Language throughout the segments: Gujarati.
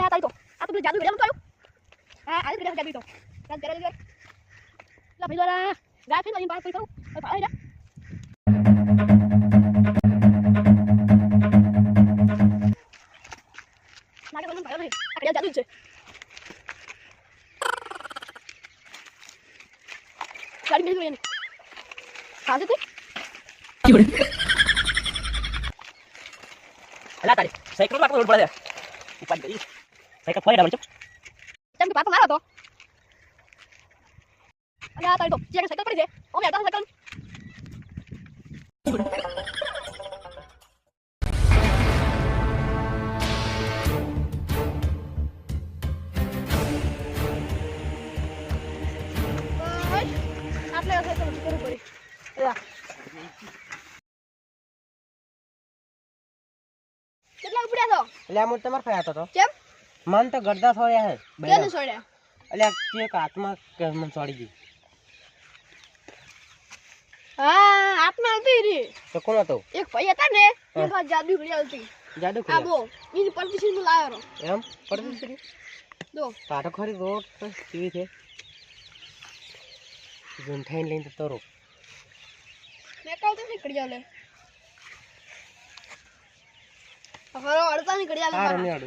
જાદુ તો. ચાલ જરા જરા લા. ભાઈ દ્વારા. ગાય ફેર લઈને બહાર કોઈ કરું હવે ભાઈ જા લાગે મને ભાઈ નહીં. આ કડિયા જાદુ જ છે. ગાડી મેલી ગઈ ખાસે તે? અલા તારે. સાયકલ રોડ પડે ઉપાડી ગઈ સાયકલ ફરી ડાબલ તેમ કે પાછો મારો અને આ તારી તો જે સાયકલ પડી છે ઓ મેં હતા સાયકલ હશે તો કરવું પડે યા. કેટલા ઉપડ્યા છો એટલે આમ તમારે ફાયા હતો કેમ મન તો ગરદા છોડ્યા હે કેને છોડ્યા? એટલે કે કેક હાથમાં કે મન છોડી ગઈ હા આત્મા હતી. રી તો કોણ હતો? એક ભાઈ હતા ને એ વાત જાદુ ઘડિયાળ હતી જાદુ આ આબો એની પરમિશનમાં લાવ્યો એમ? પરમિશન દો. પાટો ખરી રોડ કેવી છે? ગૂંઠાઈને લઈને તો તરો મેં કાલ તો નીકળી લે હરો અડતા ની ઘડિયાળ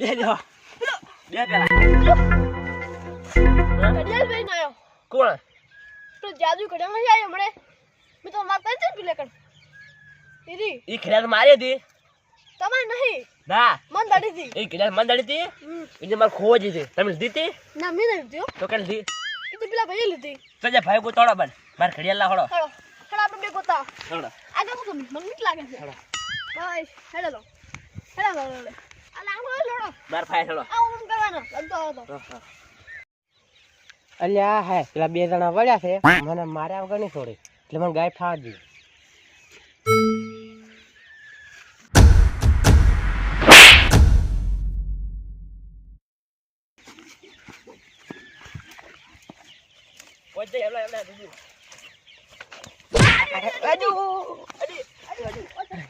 બે જો બે પેલા ઘડિયાળ લઈને આવ્યો કોણ તો જાદુ ઘડિયાળ નહીં આવ્યો હમણે. મેં તો વાત જ પીલે કર દીદી. ઈ ખેડા મારી હતી. તમારે નહીં. ના. મન દાડી હતી ઈ ખેડા મન દડી હતી. એને મારે ખોવા હતી. તમે લીધી હતી? ના મેં નહીં લીધી તો કે લીધી? તો પેલા ભાઈએ લીધી. તો ભાઈ કોઈ તોડો બન. મારે ઘડિયાળ લાવડો હળો હળો આપણે બે ગોતા હળો આ તો મને લાગે છે. હળો ભાઈ હેડો લો. હેડો. લાંબો ફાય હેડો અલ્યા હે પેલા બે જણા વળ્યા છે મને માર્યા વગર નહીં છોડી એટલે મને ગાય ફાવા દીધી ઓલા કોણ છે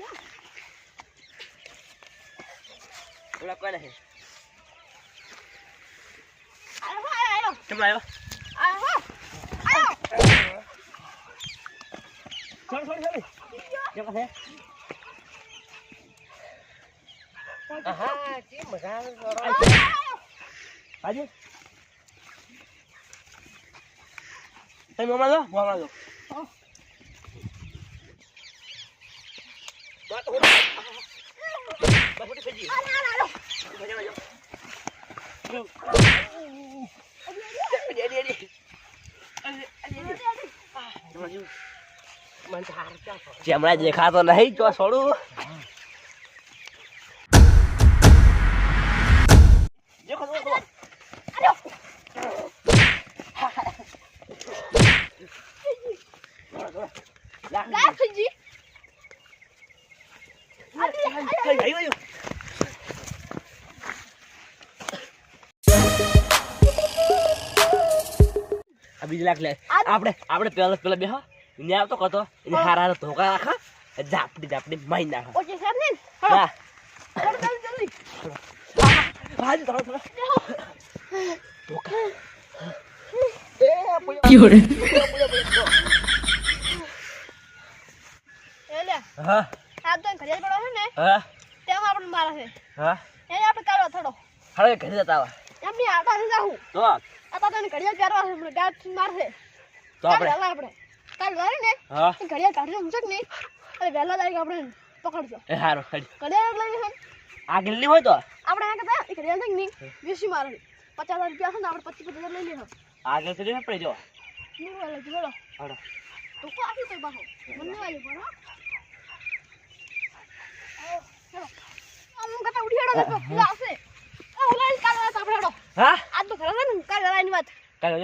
આયો આયો આયો કેમ આવ્યો આયો આયો સોરી સોરી સોરી કેમ છે આહા કે મજા આવે છોડો. હાજી તમે મોમાં લો મોમાં લો હા. બાત હો બસ ઉઠી ફેજી આયો આયો મજા મજા હમણાં દેખાતો નહીં જો છોડું દેખો દેખો બીજી લાખ લે. આપણે આપણે પેલા પેલા બેહો ને આવતો કતો એને હારા હારા ધોકા રાખા. ઝાપડી ઝાપડી માઈ નાખા. ઓકે સર ને હા. જલ્દી. હાજી થોડો થોડો ધોકા. એ હા. આ તો ઘડિયાળ પડો છે ને. હા. તેમ આપણને મારે છે. હા. એને આપણે કાઢવા થોડો. હવે ઘરે જતા આવા. એમની આવતા નથી જાવું તો આ. તો તને ઘડિયાળ પહેરવા છે મને ગાય મારશે. તો આપણે. વહેલા આપણે. કાલ વાર ને. હા. ઘડિયાળ કાઢી મૂકશે કે નહીં. અરે વહેલા તારીખ આપણે પકડજો. એ હારો હેડી ઘડિયાળ લઈ ને, આગળ નહીં હોય તો? આપણે આ કરતા એ ઘડિયાળ નહીં. વીસી મારે. પચાસ રૂપિયા છે ને આપણે પચીસ પચાસ લઈ લઈશું આગળ તો નહીં પડી જો. નહીં વાલે બોલો હાલો. તો કો આખી તો બાહો મને વાલે પણ હો. આમ કતા ઉડી હેડો તો આવશે આ હા તો ખરો ને કાલ વાત. કાલે